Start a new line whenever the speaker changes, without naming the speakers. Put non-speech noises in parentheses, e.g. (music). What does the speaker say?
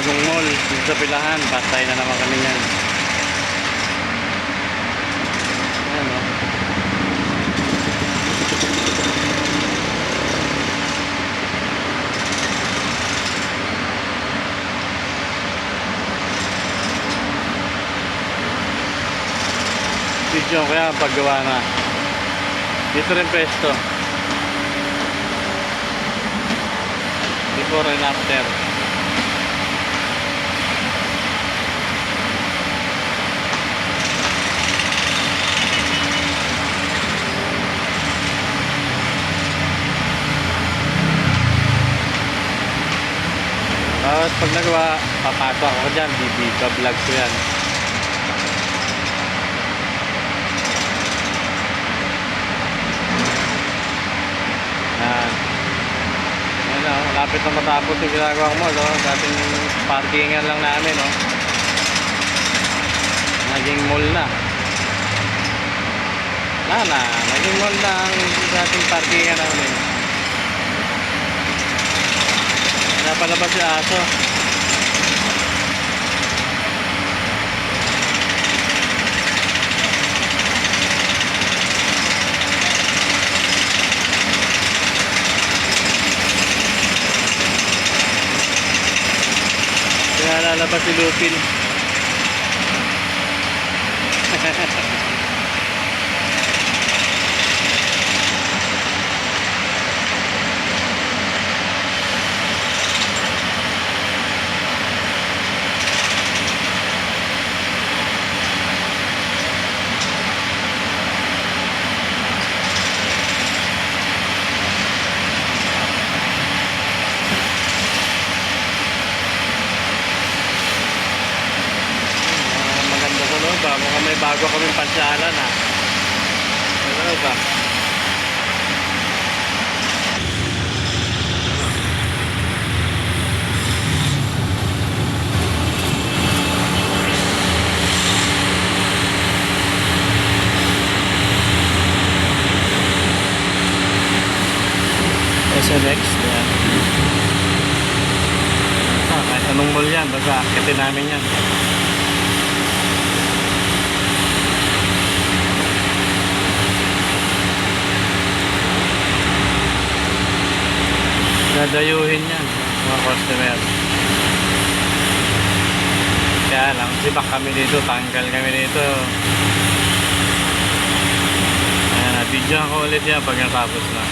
bagong mall dito sa Pilahan. Patay na naman kami yan. Ayan. Video ko yan paggawa na. Dito rin pwesto. Before and after. Tapos pag nagawa, papasok ako dyan, bibika vlog ko yan. Yan. Yan o, malapit na matapos yung ginagawa mo, no? Dating parkingan lang namin, no? Naging mall na. Wala na, naging mall na ang dating parkingan namin. Napalabas si aso. Kaya lalabas si Lupin. (laughs) Ah, maganda sa loob ah. Mukhang may bago kaming pasyalan ah. Sa loob ah. SLX, yan. Ah, kahit anong mall yan, basta akitin namin yan. Dadayuhin yan, mga customer. Kaya lang, sibak kami dito, tanggal kami dito. Ayan, na-video ko ulit yan pag natapos na.